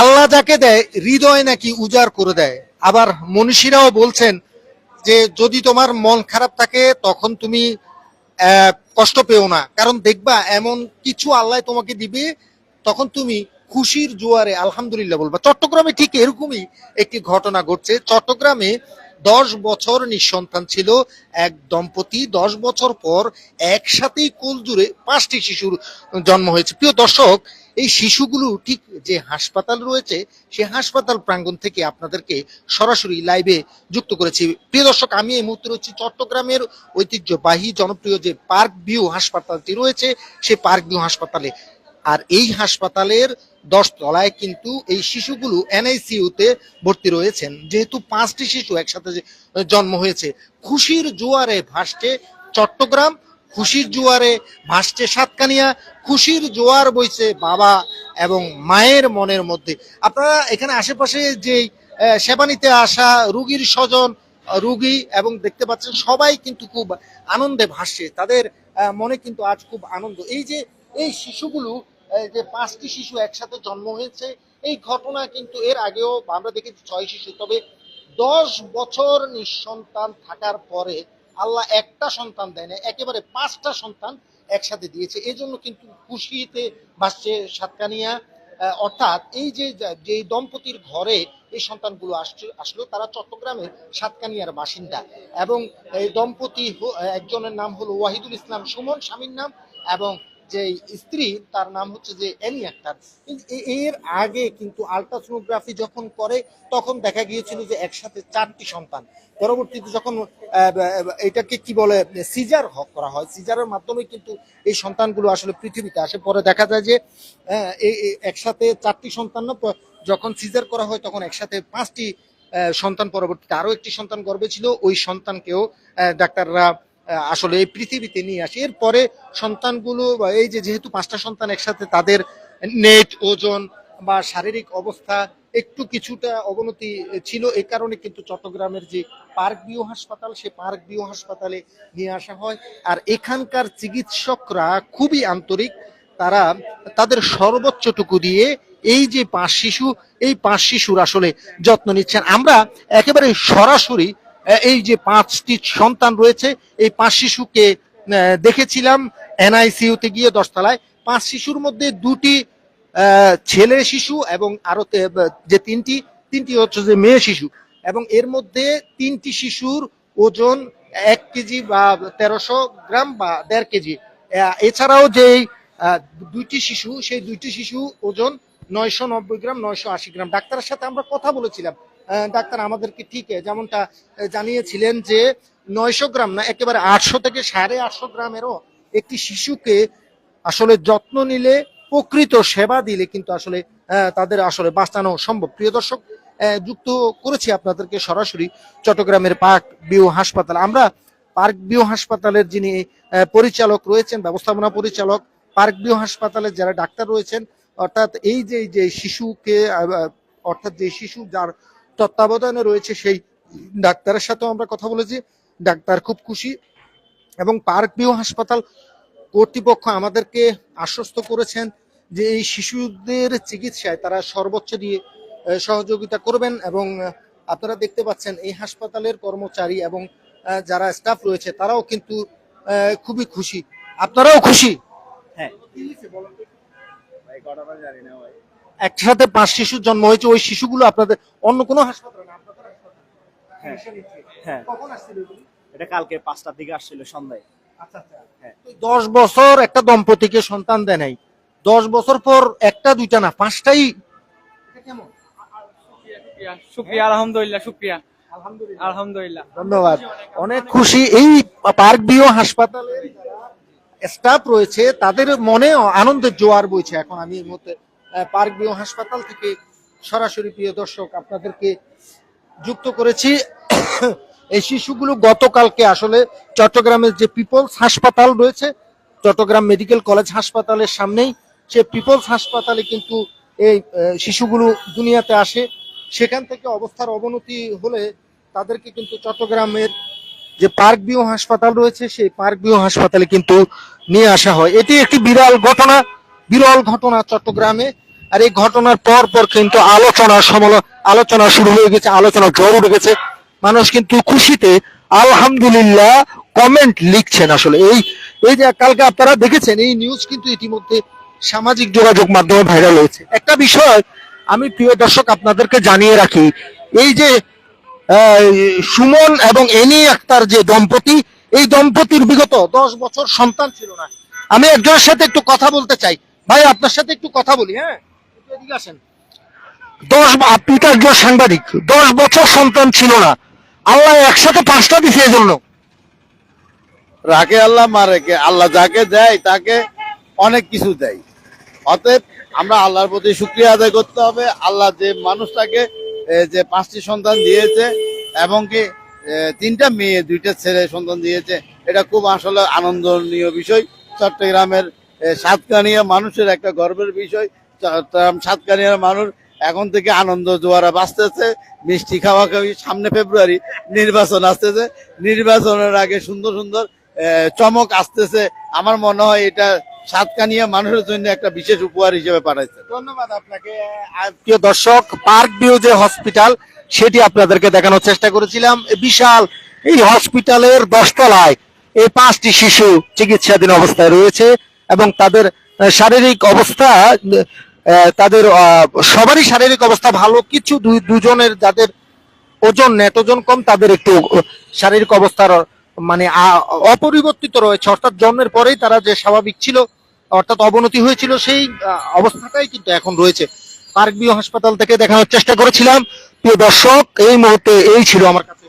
আল্লাহ যাকে দেয়, হৃদয় নাকি উজাড় করে দেয়। আবার মনীষীরাও বলছেন যে, যদি তোমার মন খারাপ থাকে, তখন তুমি কষ্ট পেও না। কারণ দেখবা, এমন কিছু আল্লাহ তোমাকে দিবে, তখন তুমি খুশির জোয়ারে, আলহামদুলিল্লাহ বলবা। চট্টগ্রামে ঠিক এরকমই একটি ঘটনা ঘটছে। চট্টগ্রামে দশ বছর নিঃসন্তান ছিল এক দম্পতি। দশ বছর পর একসাথেই কোল জুড়ে পাঁচটি শিশুর জন্ম হয়েছে। প্রিয় দর্শক, এই শিশুগুলো ঠিক যে হাসপাতাল রয়েছে, সে হাসপাতাল প্রাঙ্গণ থেকে আপনাদেরকে সরাসরি লাইভে যুক্ত করেছি। প্রিয় দর্শক, আমি এই মুহূর্তে রয়েছি চট্টগ্রামের ঐতিহ্যবাহী জনপ্রিয় যে পার্ক ভিউ হাসপাতালটি রয়েছে, সে পার্ক ভিউ হাসপাতালে। আর এই হাসপাতালের দশ তলায় কিন্তু এই শিশুগুলো এনআইসিউতে ভর্তি রয়েছেন। যেহেতু পাঁচটি শিশু একসাথে জন্ম হয়েছে, খুশির জোয়ারে ভাসছে চট্টগ্রাম, খুশির জোয়ারে ভাসছে সাতকানিয়া, খুশির জোয়ার বইছে বাবা এবং মায়ের মনের মধ্যে। আপনারা এখানে আশেপাশে যে সেবা নিতে আসা রুগীর স্বজন রুগী এবং দেখতে পাচ্ছেন সবাই কিন্তু খুব আনন্দে ভাসছে। তাদের মনে কিন্তু আজ খুব আনন্দ। এই যে, এই শিশুগুলো যে পাঁচটি শিশু একসাথে জন্ম হয়েছে, এই ঘটনা কিন্তু এর আগেও আমরা দেখেছি ছয় শিশু। তবে দশ বছর নিঃসন্তান থাকার পরে আল্লাহ একটা সন্তান দেয় না একেবারে পাঁচটা সন্তান একসাথে দিয়েছে। এই জন্য কিন্তু খুশিতে ভাসছে সাতকানিয়া। অর্থাৎ এই যে যে দম্পতির ঘরে এই সন্তানগুলো আসছে, আসলো, তারা চট্টগ্রামের সাতকানিয়ার বাসিন্দা। এবং এই দম্পতি একজনের নাম হলো ওয়াহিদুল ইসলাম সুমন, স্বামীর নাম, এবং যে স্ত্রী, তার নাম হচ্ছে যে এনি আক্তার এর আগে কিন্তু আলট্রাসোনোগ্রাফি যখন করে, তখন দেখা গিয়েছিল যে একসাথে চারটি সন্তান। পরবর্তীতে যখন এটাকে কি বলে, সিজার করা হয়, সিজারের মাধ্যমে কিন্তু এই সন্তানগুলো আসলে পৃথিবীতে আসে। পরে দেখা যায় যে এই একসাথে চারটি সন্তান যখন সিজার করা হয়, তখন একসাথে পাঁচটি সন্তান পরবর্তীতে আরও একটি সন্তান গর্ভে ছিল। ওই সন্তানকেও ডাক্তাররা আসলে এই পৃথিবীতে নিয়ে আসে। এরপরে সন্তানগুলো বা এই যে যেহেতু পাঁচটা সন্তান একসাথে তাদের নেট, ওজন বা শারীরিক অবস্থা একটু কিছুটা অবনতি ছিল, এ কারণে কিন্তু চট্টগ্রামের যে পার্ক বিও হাসপাতাল, সে পার্ক বিও হাসপাতালে নিয়ে আসা হয়। আর এখানকার চিকিৎসকরা খুবই আন্তরিক। তারা তাদের সর্বোচ্চটুকু দিয়ে এই যে পাঁচ শিশু, এই পাঁচ শিশুর আসলে যত্ন নিচ্ছেন। আমরা একেবারে সরাসরি এই যে পাঁচটি সন্তান রয়েছে, এই পাঁচ শিশুকে দেখেছিলাম এনআইসিউতে গিয়ে দশতলায়। পাঁচ শিশুর মধ্যে দুটি ছেলে শিশু এবং আরও যে তিনটি তিনটি হচ্ছে যে মেয়ে শিশু। এবং এর মধ্যে তিনটি শিশুর ওজন এক কেজি বা তেরোশো গ্রাম বা দেড় কেজি। এছাড়াও যে দুইটি শিশু, সেই দুইটি শিশু ওজন নয়শো নব্বই গ্রাম, নয়শো আশি গ্রাম। ডাক্তারের সাথে আমরা কথা বলেছিলাম। ডাক্তার আমাদেরকে ঠিক যেমনটা জানিয়েছিলেন যে নয়শো গ্রাম না, একেবারে আটশো থেকে সাড়ে আটশো গ্রামেরও একটি শিশুকে আসলে যত্ন নিলে, প্রকৃত সেবা দিলে কিন্তু আসলে তাদের আসলে বাঁচানো সম্ভব। প্রিয় দর্শক যুক্ত করেছি আপনাদেরকে সরাসরি চট্টগ্রামের পার্ক বিউ হাসপাতাল। আমরা পার্ক বিউ হাসপাতালের যিনি পরিচালক রয়েছেন, ব্যবস্থাপনা পরিচালক পার্ক বিউ হাসপাতালের যারা ডাক্তার রয়েছেন, অর্থাৎ এই যে যে শিশুকে অর্থাৎ যে শিশু যার তত্ত্বাবধানে রয়েছে সেই ডাক্তারের সাথেও আমরা কথা বলেছি। ডাক্তার খুব খুশি এবং পার্ক ভিউ হাসপাতাল কর্তৃপক্ষ আমাদেরকে আশ্বস্ত করেছেন যে এই শিশুদের চিকিৎসায় তারা সর্বোচ্চ দিয়ে সহযোগিতা করবেন এবং আপনারা দেখতে পাচ্ছেন এই হাসপাতালের কর্মচারী এবং যারা স্টাফ রয়েছে তারাও কিন্তু খুবই খুশি। আপনারাও খুশি? হ্যাঁ। ভাই একসাথে পাঁচ শিশুর জন্ম হয়েছে ওই শিশুগুলো আপনাদের অন্য কোনো হাসপাতালে না আপনাদের হাসপাতালে হ্যাঁ। হ্যাঁ। কখন আসছিল এটা কালকে পাঁচটার দিকে আসছিল সন্ধ্যায়। আচ্ছা আচ্ছা। হ্যাঁ। দশ বছর একটা দম্পতিকে সন্তান দেয় নাই। দশ বছর পর একটা দুইটা না পাঁচটাই। এটা কেমন? শুক্রিয়া আলহামদুলিল্লাহ শুক্রিয়া আলহামদুলিল্লাহ। আলহামদুলিল্লাহ। ধন্যবাদ। অনেক খুশি এই পার্ক বিও হাসপাতালের স্টাফ রয়েছে তাদের মনে আনন্দের জোয়ার বইছে এখন আমি এই মুহূর্তে পার্ক বিও হাসপাতাল থেকে সরাসরি প্রিয় দর্শক আপনাদেরকে যুক্ত করেছি। এই শিশুগুলো গতকালকে আসলে চট্টগ্রামের যে পিপলস হাসপাতাল রয়েছে, চট্টগ্রাম মেডিকেল কলেজ হাসপাতালের সামনেই সে পিপলস হাসপাতালে কিন্তু এই শিশুগুলো দুনিয়াতে আসে। সেখান থেকে অবস্থার অবনতি হলে তাদেরকে কিন্তু চট্টগ্রামের যে পার্ক বিও হাসপাতাল রয়েছে, সেই পার্ক বিও হাসপাতালে কিন্তু নিয়ে আসা হয়। এটি একটি বিরল ঘটনা বিরল ঘটনা চট্টগ্রামে। আর এই ঘটনার পর পর কিন্তু আলোচনা সমালো, আলোচনা শুরু হয়ে গেছে, আলোচনা জ্বর উঠে গেছে মানুষ কিন্তু খুশিতে আলহামদুলিল্লাহ কমেন্ট লিখছেন আসলে। এই এই যে কালকে আপনারা দেখেছেন, এই নিউজ কিন্তু ইতিমধ্যে সামাজিক যোগাযোগ মাধ্যমে ভাইরাল হয়েছে। একটা বিষয় আমি প্রিয় দর্শক আপনাদেরকে জানিয়ে রাখি, এই যে সুমন এবং এনি আক্তার যে দম্পতি, এই দম্পতির বিগত দশ বছর সন্তান ছিল না। আমি একজনের সাথে একটু কথা বলতে চাই। ভাই, আপনার সাথে একটু কথা বলি হ্যাঁ? দশ ব- আপনি তো একজন সাংবাদিক দশ বছর সন্তান ছিল না। আল্লাহ একসাথে পাঁচটা দিছে এই জন্য রাখে আল্লাহ মারে কে আল্লাহ যাকে দেয় তাকে অনেক কিছু দেয়। অতএব আমরা আল্লাহর প্রতি শুক্রিয়া আদায় করতে হবে। আল্লাহ যে মানুষটাকে যে পাঁচটি সন্তান দিয়েছে এবং কি তিনটা মেয়ে দুইটা ছেলে সন্তান দিয়েছে এটা খুব আসলে আনন্দনীয় বিষয়। চট্টগ্রামের সাতকানিয়া মানুষের একটা গর্বের বিষয়। সাতকানিয়ার মানুষ এখন থেকে আনন্দ জোয়ারা বাঁচতেছে মিষ্টি খাওয়া খাওয়ি। সামনে ফেব্রুয়ারি নির্বাচন আসতেছে। নির্বাচনের আগে সুন্দর সুন্দর চমক আসতেছে। আমার মনে হয় এটা সাতকানিয়া মানুষের জন্য একটা বিশেষ উপহার হিসেবে পাঠাইছে। ধন্যবাদ আপনাকে। প্রিয় দর্শক পার্ক ভিউ যে হসপিটাল সেটি আপনাদেরকে দেখানোর চেষ্টা করেছিলাম। বিশাল এই হসপিটালের দশতলায় এই পাঁচটি শিশু চিকিৎসাধীন অবস্থায় রয়েছে এবং তাদের শারীরিক অবস্থা তাদের সবারই শারীরিক অবস্থা ভালো, কিছু দুজনের যাদের ওজন নেট ওজন কম, তাদের একটু শারীরিক অবস্থার মানে অপরিবর্তিত রয়েছে। অর্থাৎ জন্মের পরেই তারা যে স্বাভাবিক ছিল, অর্থাৎ অবনতি হয়েছিল, সেই অবস্থাটাই কিন্তু এখন রয়েছে। পার্ক ভিউ হাসপাতাল থেকে দেখানোর চেষ্টা করেছিলাম। প্রিয় দর্শক, এই মুহূর্তে এই ছিল আমার কাছে